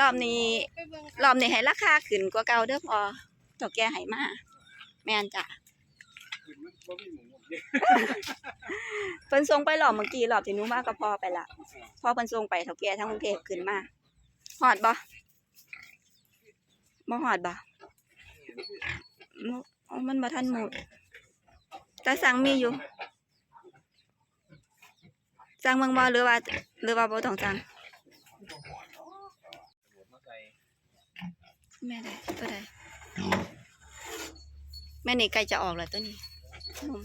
รอบนี้รอบนี้ให้ราคาขึ้นกว่าเก่าเด้อพอเจ้าแก่ให้มาแม่นจ้ะขึ้นมันบ่มีหมูเด้เพิ่นส่งไปรอบเมื่อกี้รอบที่หนูมาก็พอไปละพอเพิ่นส่งไปเฒ่าแก่ทั้งกรุงเทพขึ้นมาฮอดบ่บ่ฮอดบ่บ่อ๋อมันบ่ทันหมดแต่สั่งมีอยู่สั่งเมืองบ่หรือว่า หรือว่าบ่ต้องสั่ง มาใส่ แม่ได้ตัวใดแม่นี่ใกล้จะออกแล้วตัวนี้นม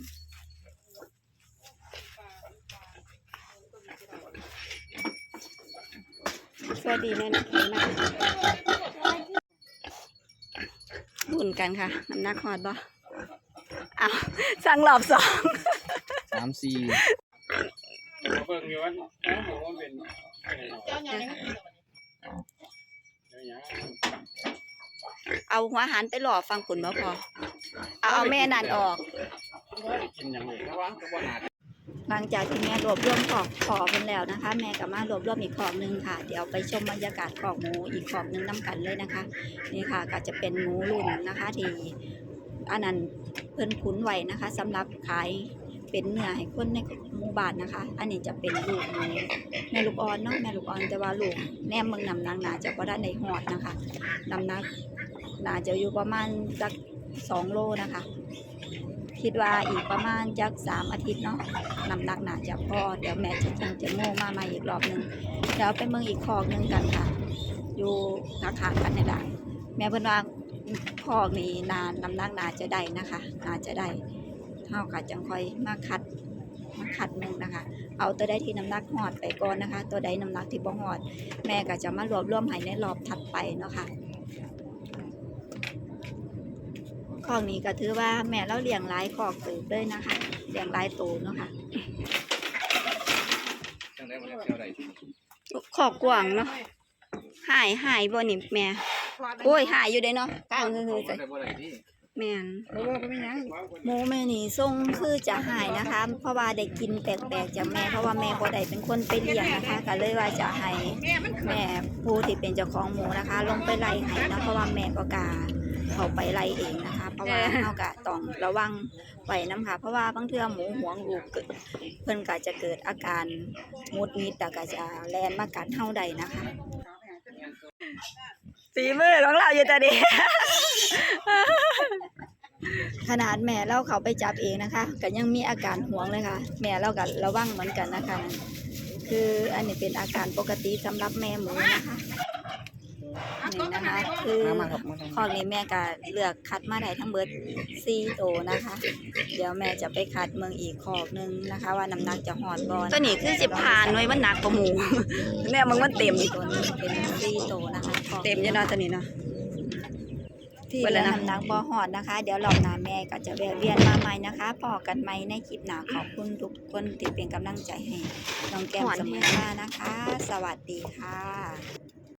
สวัสดีแม่นักเขียนมากบุญกันค่ะน้ำหนักฮอดบ่อ้าวสั่งรอบสองสามสี่บ่เบิ่งอยู่ว่าน้องบอกว่าเป็นเจ้าหยั เอาหัวหันไปหล่อฟังผลบ่พอเอาเอาแม่นั่นออกกินหยังเลยระวังก็บ่น่าหลังจากที่แม่รวบรวมของขอกันแล้วนะคะ แม่กับมารวบรวมอีกของหนึ่งค่ะ เดี๋ยวไปชมบรรยากาศของหมูอีกของหนึ่งน้กันเลยนะคะ นี่ค่ะก็จะเป็นหมูรุ่นนะคะที่อันนั้นเพิ่นคุ้นไว้นะคะสำหรับขายเป็นเนื้อให้คนในหมู่บ้านนะคะ อันนี้จะเป็นลูกหมูแม่ลูกอ่อนเนาะแม่ลูกอ่อนแต่ว่าลูกแนมเมืองนำนางนาจะบ่ได้ในหอดนะคะน้ำหนัก น่าจะอยู่ประมาณสักสองโลนะคะ คิดว่าอีกประมาณจักสามอาทิตย์เนาะน้ำหนักน่าจะพอเดี๋ยวแม่จะจังจะโง่มาใหม่อีกรอบหนึงเดี๋ยวไปเมืองอีกคอกหนึงกันค่ะ อยู่ขางๆกันนี่แหละแม่เพิ่นว่าคอกนี้นานน้ำหนักน่าจะได้นะคะน่าจะได้เฮาก็จังค่อยมาคัดมาคัดหนึงนะคะ เอาตัวใดที่น้ำหนักหอดไปก่อนนะคะ ตัวใดน้ำหนักที่บ่หอด แม่ก็จะมารวบรวมให้ในรอบถัดไปเนาะค่ะ คอกนี้ก็ถือว่าแม่เราเลี้ยงหลายคอกเติบเลยนะคะเลี้ยงหลายตัวเนาะค่ะจังได้บ่ได้เที่ยวใดขอบกว่างเนาะหายหายบ่นี่แม่โอ้ยหายอยู่เด้เนาะกลางคือๆใส่ได้บ่ได้ที่แม่นบ่ว่าก็ไม่หมูแม่นี่ทรงคือจะหายนะคะ เพราะว่าได้กินแปลกๆจากแม่เพราะว่าแม่บ่ได้เป็นคนไปเลี้ยงนะคะก็เลยว่าจะให้แม่ผู้ที่เป็นเจ้าของหมูนะคะ ลงไปไล่ให้เนาะเพราะว่าแม่ก็กา เขาไปไล่เองนะคะ เพราะว่าเฮาก็ต้องระวังไว้นํค่ะ เพราะว่าบางเทื่อหมูหวงลูกเกิดเพิ่นก็จะเกิดอาการหงุดหงิดแต่ก็จะแลนมากัดเฮาได้นะคะ ฝีมือของเราอยู่ตอนนี้ ขนาดแม่เราเขาไปจับเองนะคะก็ยังมีอาการห่วงเลยค่ะ แม่เราก็ระวังเหมือนกันนะคะ คืออันนี้เป็นอาการปกติสำหรับแม่หมูนะคะ นี่นะคะคือมามาครับมาครับข้อนี้แม่ก็เลือกคัดมาได้ทั้งเบิดสี่โตวนะคะ เดี๋ยวแม่จะไปคัดเมืองอีกขอกหนึงนะคะ ว่าน้ำหนักจะหอดบ่ตัวนี้คือสิบผ่านไว้มันหนักกว่าหมูแม่มึงมันเต็มตัวนี้เป็นสี่โตวนะคะขอกเต็มอยังนาตัวนี้เนาะที่เบิดเหแล้ลือวนะน้ำหนักบ่หอดนะคะ เดี๋ยวรอบหน้าแม่ก็จะแวะเวียนมาใหม่นะคะพอกันใหม่ในคลิปหน้าขอบคุณทุกคนที่เป็นกำลังใจให้น้องแก้มเสมอมานะคะ สวัสดีค่ะ